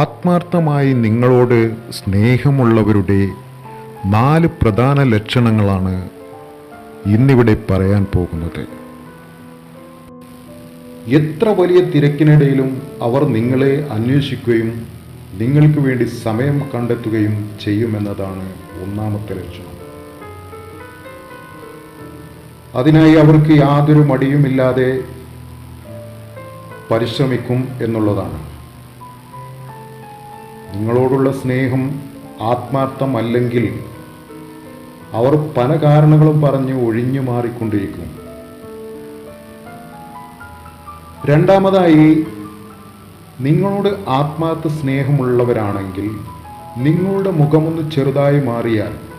ആത്മാർത്ഥമായി നിങ്ങളോട് സ്നേഹമുള്ളവരുടെ നാല് പ്രധാന ലക്ഷണങ്ങളാണ് ഇന്നിവിടെ പറയാൻ പോകുന്നത്. എത്ര വലിയ തിരക്കിനിടയിലും അവർ നിങ്ങളെ അന്വേഷിക്കുകയും നിങ്ങൾക്ക് വേണ്ടി സമയം കണ്ടെത്തുകയും ചെയ്യുമെന്നതാണ് ഒന്നാമത്തെ ലക്ഷണം. അതിനായി അവർക്ക് യാതൊരു മടിയുമില്ലാതെ പരിശ്രമിക്കും എന്നുള്ളതാണ്. നിങ്ങളോടുള്ള സ്നേഹം ആത്മാർത്ഥമല്ലെങ്കിൽ അവർ പല കാരണങ്ങളും പറഞ്ഞ് ഒഴിഞ്ഞു മാറിക്കൊണ്ടിരിക്കും. രണ്ടാമതായി നിങ്ങളോട് ആത്മാർത്ഥ സ്നേഹമുള്ളവരാണെങ്കിൽ നിങ്ങളുടെ മുഖമൊന്ന് ചെറുതായി മാറിയാൽ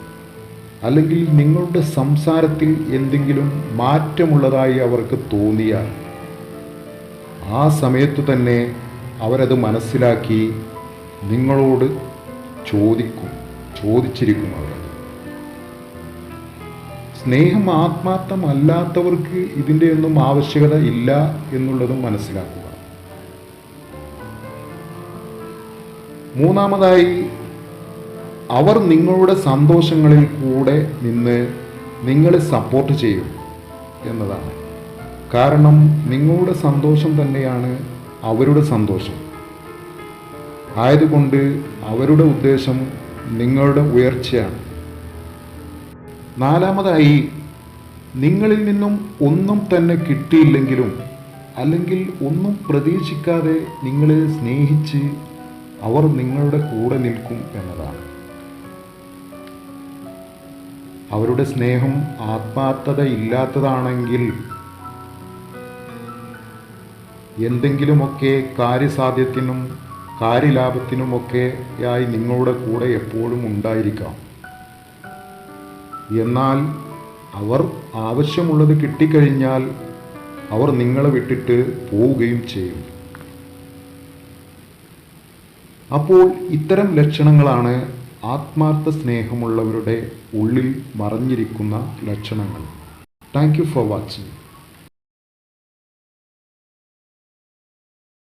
അല്ലെങ്കിൽ നിങ്ങളുടെ സംസാരത്തിൽ എന്തെങ്കിലും മാറ്റമുള്ളതായി അവർക്ക് തോന്നിയാൽ ആ സമയത്ത് തന്നെ അവരത് മനസ്സിലാക്കി നിങ്ങളോട് ചോദിക്കും ചോദിച്ചിരിക്കും അവർ. സ്നേഹം ആത്മാർത്ഥമല്ലാത്തവർക്ക് ഇതിന്റെ ഒന്നും ആവശ്യകത ഇല്ല എന്നുള്ളതും മനസ്സിലാക്കുക. മൂന്നാമതായി അവർ നിങ്ങളുടെ സന്തോഷങ്ങളിൽ കൂടെ നിന്ന് നിങ്ങളെ സപ്പോർട്ട് ചെയ്യും എന്നതാണ്. കാരണം നിങ്ങളുടെ സന്തോഷം തന്നെയാണ് അവരുടെ സന്തോഷം. ആയതുകൊണ്ട് അവരുടെ ഉദ്ദേശം നിങ്ങളുടെ ഉയർച്ചയാണ്. നാലാമതായി നിങ്ങളിൽ നിന്നും ഒന്നും തന്നെ കിട്ടിയില്ലെങ്കിലും അല്ലെങ്കിൽ ഒന്നും പ്രതീക്ഷിക്കാതെ നിങ്ങളെ സ്നേഹിച്ച് അവർ നിങ്ങളുടെ കൂടെ നിൽക്കും എന്നതാണ്. അവരുടെ സ്നേഹം ആത്മാർത്ഥത ഇല്ലാത്തതാണെങ്കിൽ എന്തെങ്കിലുമൊക്കെ കാര്യസാധ്യത്തിനും കാര്യലാഭത്തിനുമൊക്കെയായി നിങ്ങളുടെ കൂടെ എപ്പോഴും ഉണ്ടായിരിക്കാം. എന്നാൽ അവർ ആവശ്യമുള്ളത് കിട്ടിക്കഴിഞ്ഞാൽ അവർ നിങ്ങളെ വിട്ടിട്ട് പോവുകയും ചെയ്യും. അപ്പോൾ ഇത്തരം ലക്ഷണങ്ങളാണ് ആത്മാർത്ഥ സ്നേഹമുള്ളവരുടെ ഉള്ളിൽ മറഞ്ഞിരിക്കുന്ന ലക്ഷണങ്ങൾ. Thank you for watching